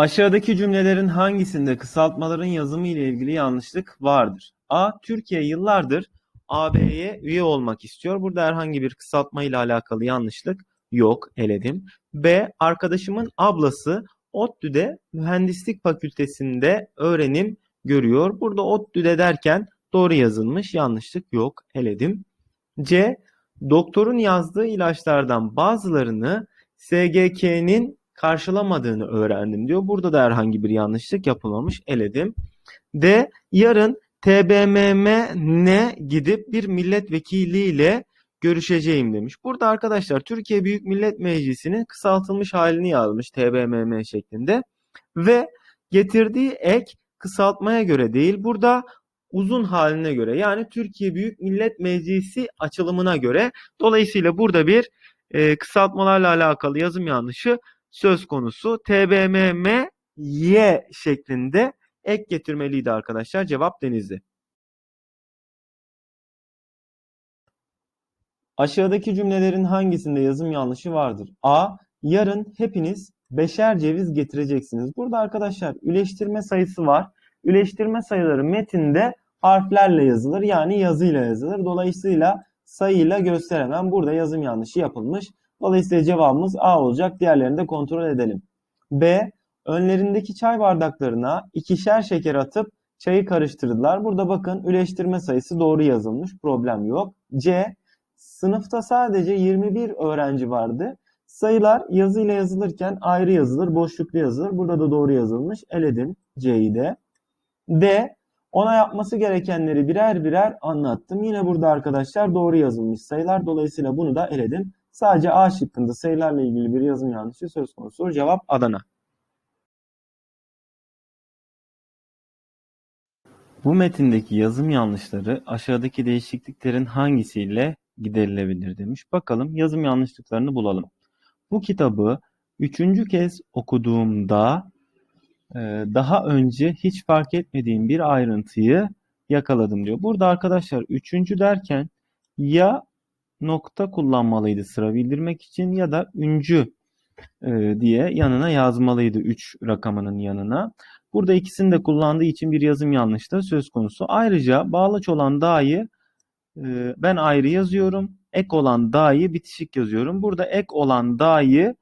Aşağıdaki cümlelerin hangisinde kısaltmaların yazımı ile ilgili yanlışlık vardır? A. Türkiye yıllardır AB'ye üye olmak istiyor. Burada herhangi bir kısaltma ile alakalı yanlışlık yok. Eledim. B. Arkadaşımın ablası ODTÜ'de mühendislik fakültesinde öğrenim görüyor. Burada ODTÜ'de derken doğru yazılmış. Yanlışlık yok. Eledim. C. Doktorun yazdığı ilaçlardan bazılarını SGK'nin karşılamadığını öğrendim diyor. Burada da herhangi bir yanlışlık yapılmamış. Eledim. D. Yarın TBMM'ne gidip bir milletvekiliyle görüşeceğim demiş. Burada arkadaşlar Türkiye Büyük Millet Meclisi'nin kısaltılmış halini yazmış TBMM şeklinde ve getirdiği ek kısaltmaya göre değil burada uzun haline göre yani Türkiye Büyük Millet Meclisi açılımına göre dolayısıyla burada bir e, kısaltmalarla alakalı yazım yanlışı söz konusu. TBMM şeklinde ek getirmeliydi arkadaşlar. Cevap Denizli. Aşağıdaki cümlelerin hangisinde yazım yanlışı vardır? A. Yarın hepiniz beşer ceviz getireceksiniz. Burada arkadaşlar üleştirme sayısı var. Üleştirme sayıları metinde harflerle yazılır. Yani yazıyla yazılır. Dolayısıyla sayıyla gösteremem. Burada yazım yanlışı yapılmış. Dolayısıyla cevabımız A olacak. Diğerlerini de kontrol edelim. B. Önlerindeki çay bardaklarına ikişer şeker atıp çayı karıştırdılar. Burada bakın üleştirme sayısı doğru yazılmış. Problem yok. C. Sınıfta sadece 21 öğrenci vardı. Sayılar yazıyla yazılırken ayrı yazılır, boşluklu yazılır. Burada da doğru yazılmış. Eledim C'yi de. D. Ona yapması gerekenleri birer birer anlattım. Yine burada arkadaşlar doğru yazılmış sayılar. Dolayısıyla bunu da eledim. Sadece A şıkkında sayılarla ilgili bir yazım yanlışı söz konusu. Cevap Adana. Bu metindeki yazım yanlışları aşağıdaki değişikliklerin hangisiyle giderilebilir demiş. Bakalım yazım yanlışlıklarını bulalım. Bu kitabı üçüncü kez okuduğumda e, daha önce hiç fark etmediğim bir ayrıntıyı yakaladım diyor. Burada arkadaşlar üçüncü derken ya nokta kullanmalıydı sıra bildirmek için ya da üncü e, diye yanına yazmalıydı 3 rakamının yanına. Burada ikisini de kullandığı için bir yazım yanlışlığı söz konusu. Ayrıca bağlaç olan da'yı e, ben ayrı yazıyorum. Ek olan da'yı bitişik yazıyorum. Burada ek olan da'yı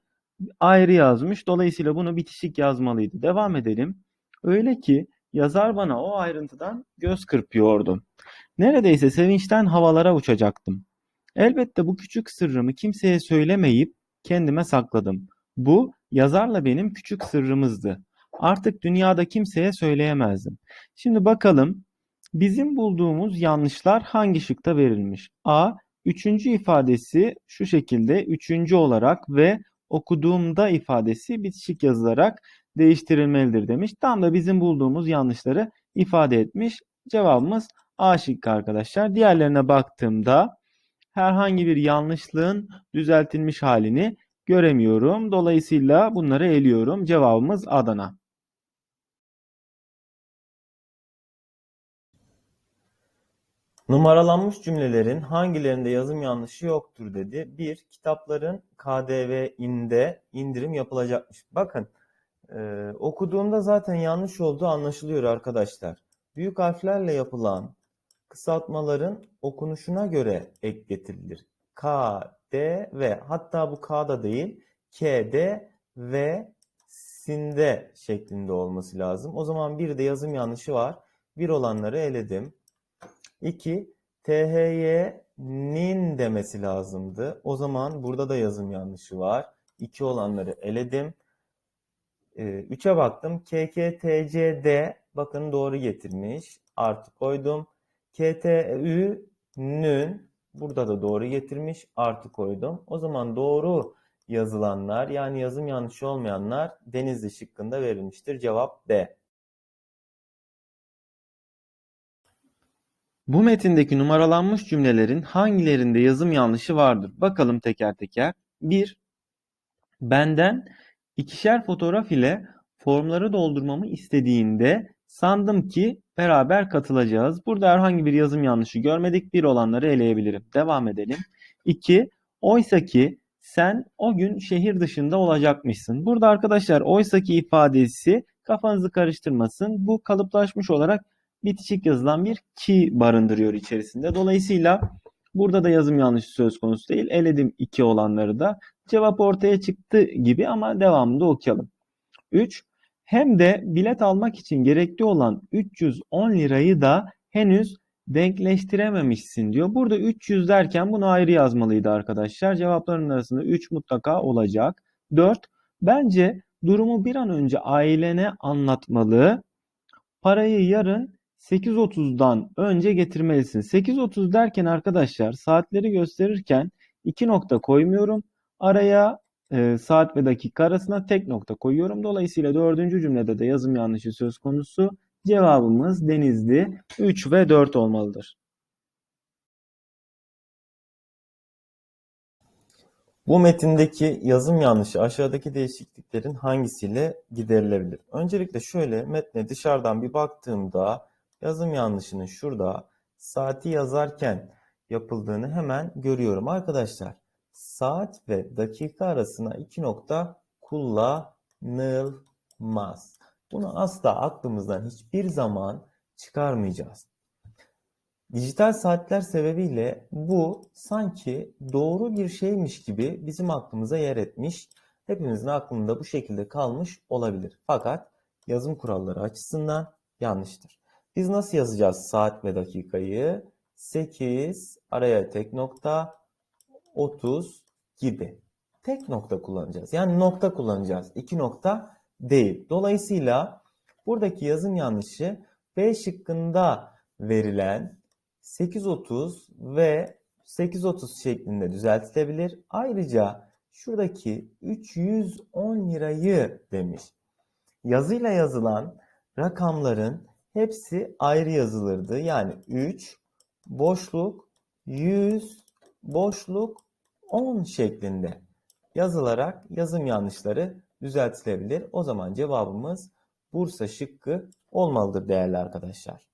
ayrı yazmış. Dolayısıyla bunu bitişik yazmalıydı. Devam edelim. Öyle ki yazar bana o ayrıntıdan göz kırpıyordu. Neredeyse sevinçten havalara uçacaktım. Elbette bu küçük sırrımı kimseye söylemeyip kendime sakladım. Bu yazarla benim küçük sırrımızdı. Artık dünyada kimseye söyleyemezdim. Şimdi bakalım bizim bulduğumuz yanlışlar hangi şıkta verilmiş? A. Üçüncü ifadesi şu şekilde üçüncü olarak ve okuduğumda ifadesi bitişik yazılarak değiştirilmelidir demiş. Tam da bizim bulduğumuz yanlışları ifade etmiş. Cevabımız A şıkkı arkadaşlar. Diğerlerine baktığımda herhangi bir yanlışlığın düzeltilmiş halini göremiyorum. Dolayısıyla bunları eliyorum. Cevabımız Adana. Numaralanmış cümlelerin hangilerinde yazım yanlışı yoktur dedi. 1. Kitapların KDV'inde indirim yapılacakmış. Bakın e, okuduğumda zaten yanlış olduğu anlaşılıyor arkadaşlar. Büyük harflerle yapılan kısaltmaların okunuşuna göre ek getirilir. K, D, V. Hatta bu K da değil. K, D, V, sinde şeklinde olması lazım. O zaman bir de yazım yanlışı var. Bir olanları eledim. 2. THY'nin demesi lazımdı. O zaman burada da yazım yanlışı var. 2 olanları eledim. 3'e baktım. KKTCD bakın doğru getirmiş. Artı koydum. KTÜ'nün burada da doğru getirmiş. Artı koydum. O zaman doğru yazılanlar yani yazım yanlışı olmayanlar Denizli şıkkında verilmiştir. Cevap B. Bu metindeki numaralanmış cümlelerin hangilerinde yazım yanlışı vardır? Bakalım teker teker. 1. Benden ikişer fotoğraf ile formları doldurmamı istediğinde sandım ki beraber katılacağız. Burada herhangi bir yazım yanlışı görmedik. Bir olanları eleyebilirim. Devam edelim. 2. Oysa ki sen o gün şehir dışında olacakmışsın. Burada arkadaşlar oysaki ifadesi kafanızı karıştırmasın. Bu kalıplaşmış olarak bitişik yazılan bir ki barındırıyor içerisinde. Dolayısıyla burada da yazım yanlışı söz konusu değil. Eledim iki olanları da. Cevap ortaya çıktı gibi ama devamında okuyalım. 3. Hem de bilet almak için gerekli olan 310 lirayı da henüz denkleştirememişsin diyor. Burada 300 derken bunu ayrı yazmalıydı arkadaşlar. Cevapların arasında 3 mutlaka olacak. 4. Bence durumu bir an önce ailene anlatmalı. Parayı yarın 8.30'dan önce getirmelisin. 8.30 derken arkadaşlar saatleri gösterirken 2 nokta koymuyorum. Araya e, saat ve dakika arasına tek nokta koyuyorum. Dolayısıyla dördüncü cümlede de yazım yanlışı söz konusu. Cevabımız Denizli 3 ve 4 olmalıdır. Bu metindeki yazım yanlışı aşağıdaki değişikliklerin hangisiyle giderilebilir? Öncelikle şöyle metne dışarıdan bir baktığımda yazım yanlışının şurada saati yazarken yapıldığını hemen görüyorum. Arkadaşlar saat ve dakika arasına iki nokta kullanılmaz. Bunu asla aklımızdan hiçbir zaman çıkarmayacağız. Dijital saatler sebebiyle bu sanki doğru bir şeymiş gibi bizim aklımıza yer etmiş. Hepimizin aklında bu şekilde kalmış olabilir. Fakat yazım kuralları açısından yanlıştır. Biz nasıl yazacağız saat ve dakikayı? 8 araya tek nokta 30 gibi. Tek nokta kullanacağız. Yani nokta kullanacağız. İki nokta değil. Dolayısıyla buradaki yazım yanlışı B şıkkında verilen 8.30 ve 8.30 şeklinde düzeltilebilir. Ayrıca şuradaki 310 lirayı demiş. Yazıyla yazılan rakamların hepsi ayrı yazılırdı. Yani 3 boşluk 100 boşluk 10 şeklinde yazılarak yazım yanlışları düzeltilebilir. O zaman cevabımız Bursa şıkkı olmalıdır değerli arkadaşlar.